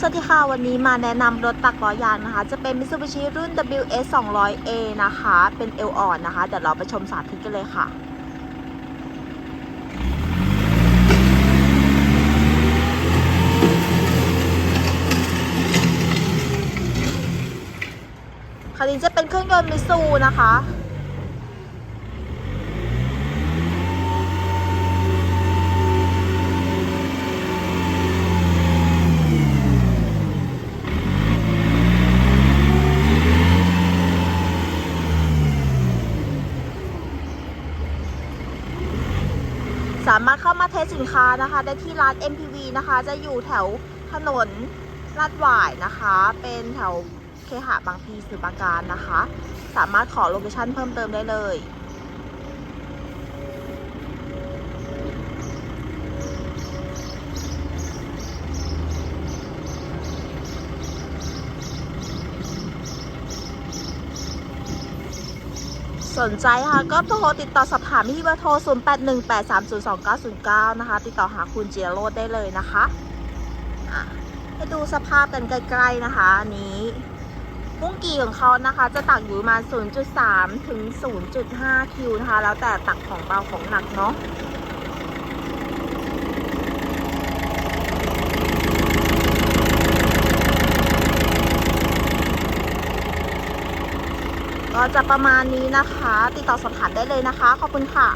สวัสดีค่ะ วันนี้มาแนะนำรถตักล้อยางนะคะ จะเป็น Mitsubishi รุ่น WS 200A นะคะ เป็นเอลอ่อนนะคะ เดี๋ยวเราไปชมสาธิตกันเลยค่ะคันนี้จะเป็นเครื่องยนต์มิซูนะคะ สามารถเข้ามาเทสสินค้านะคะ ได้ที่ร้าน MPV นะคะ จะอยู่แถวถนนลาดหวายนะคะ เป็นแถวเคหะบางพลีสืบางการนะคะ สามารถขอโลเคชั่นเพิ่มเติมได้เลย สนใจค่ะก็โทรติดต่อสอบถามที่เบอร์โทร 0818302909 นะคะ ติดต่อหาคุณเจียโรดได้เลยนะคะให้ดูสภาพกันใกล้ๆนะคะอันนี้มุ้งกีของเขานะคะ จะตักอยู่ประมาณ 0.3 ถึง 0.5 คิวนะคะ แล้วแต่ตักของเบาของหนักเนาะ ก็จะประมาณนี้นะคะ ติดต่อสอบถามได้เลยนะคะ ขอบคุณค่ะ